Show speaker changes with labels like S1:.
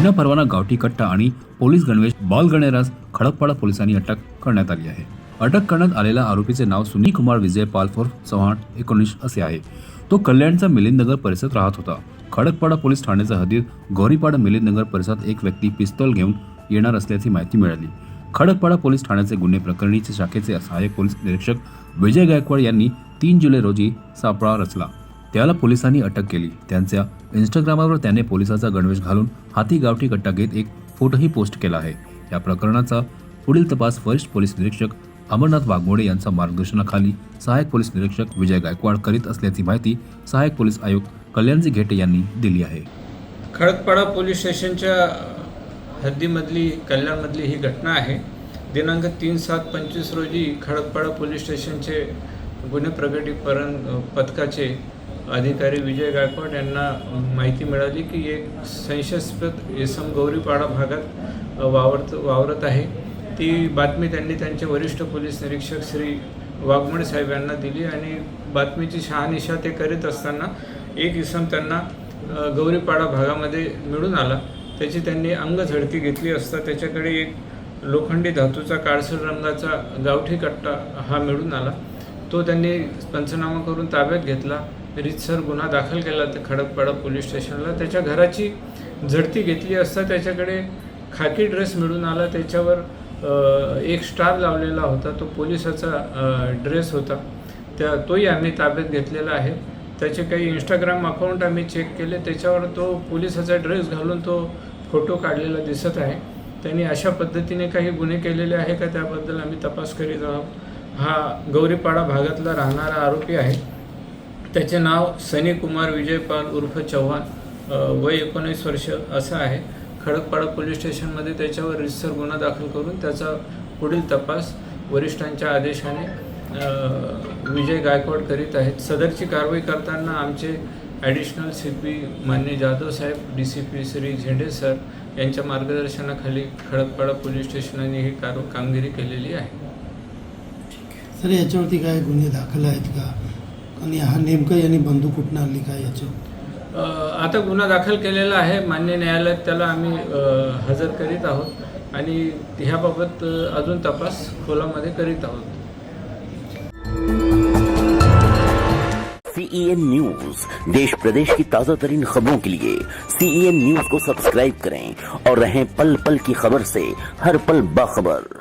S1: विना परवाना गावठी कट्टा आणि पोलीस गणवेश बॉल गणेरास खडकपाडा पोलिसांनी अटक करण्यात आली आहे. अटक करण्यात आलेल्या आरोपीचे नाव सुनील कुमार विजय पालफोर चव्हाण एकोणीस असे आहे. तो कल्याणचा मिलिंदनगर परिसरात राहत होता. खडकपाडा पोलीस ठाण्याच्या हद्दीत गौरीपाडा मिलिंदनगर परिसरात एक व्यक्ती पिस्तॉल घेऊन येणार असल्याची माहिती मिळाली. खडकपाडा पोलीस ठाण्याचे गुन्हे प्रकरणीचे शाखेचे सहाय्यक पोलीस निरीक्षक विजय गायकवाड यांनी तीन जुलै रोजी सापळा रचला. त्याला पोलिसांनी अटक केली. त्यांच्या इंस्टाग्रामवर त्याने पोलिसाचा गणवेश घालून हाती गावठी कट्टा घेत एक फोटोही पोस्ट केला आहे. या प्रकरणाचा पुढील तपास वरिष्ठ पोलीस निरीक्षक अमरनाथ वाघमोडे यांच्या मार्गदर्शनाखाली सहाय्यक पोलीस निरीक्षक विजय गायकवाड करीत असल्याची माहिती सहाय्यक पोलीस आयुक्त कल्याणजी घेटे यांनी दिली आहे.
S2: खडकपाडा पोलीस स्टेशनच्या हद्दीमधली कल्याणमधली ही घटना आहे. दिनांक तीन सात पंचवीस रोजी खडकपाडा पोलीस स्टेशनचे गुन्हे प्रगटीकरण पथकाचे अधिकारी विजय गायकवाड यांना माहिती मिळाली की एक संशयास्पद इसम गौरीपाडा भागात वावरत वावरत आहे. ती बातमी त्यांनी त्यांचे वरिष्ठ पोलीस निरीक्षक श्री वाघमोडे साहेब यांना दिली आणि बातमीची शहानिशा ते करीत असताना एक इसम त्यांना गौरीपाडा भागामध्ये मिळून आला. त्याची त्यांनी अंगझडती घेतली असता त्याच्याकडे एक लोखंडी धातूचा काळसर रंगाचा गावठी कट्टा हा मिळून आला. तो त्यांनी पंचनामा करून ताब्यात घेतला. रितसर गुन्हा दाखल केला ते खडकपाडा पोलीस स्टेशनला. त्याच्या घराची झडती घेतली असता त्याच्याकडे खाकी ड्रेस मिळून आला. त्याच्यावर एक स्टार लावलेला होता. तो पोलिसाचा ड्रेस होता. त्या तोही आम्ही ताब्यात घेतलेला आहे. त्याचे काही इंस्टाग्राम अकाउंट आम्ही चेक केले. त्याच्यावर तो पोलिसाचा ड्रेस घालून तो फोटो काढलेला दिसत आहे. त्यांनी अशा पद्धतीने काही गुन्हे केलेले आहे का? त्याबद्दल आम्ही तपास करीत आहोत. हा गौरीपाडा भागातला राहणारा आरोपी आहे. त्याचे नाव सनी कुमार विजयपाल उर्फ चव्हाण. वय एकोणीस वर्ष असं आहे. खडकपाडा पोलीस स्टेशनमध्ये त्याच्यावर रितसर गुन्हा दाखल करून त्याचा पुढील तपास वरिष्ठांच्या आदेशाने विजय गायकवाड करीत आहेत. सदरची कारवाई करताना आमचे ॲडिशनल सी पी मान्य जाधव साहेब D C P Shri Zende sir यांच्या मार्गदर्शनाखाली खडकपाडा पोलीस स्टेशनने ही कार कामगिरी केलेली आहे.
S3: सर याच्यावरती काय गुन्हे दाखल आहेत का? आणि हा नेमका यांनी बंदूक कुठनं आणली काय याच्यावर
S2: अ, आता गुन्हा दाखल केलेला आहे मान्य न्यायालयात त्याला आम्ही अ, हजर करीत आहोत. आणि ह्याबाबत अ, अजून तपास खोलामध्ये करीत आहोत.
S4: सीईएन न्यूज देश प्रदेश की ताजा तरीन खबरों के लिए सीईएन न्यूज को सब्सक्राइब करें और रहें पल पल की खबर से हर पल बाखबर।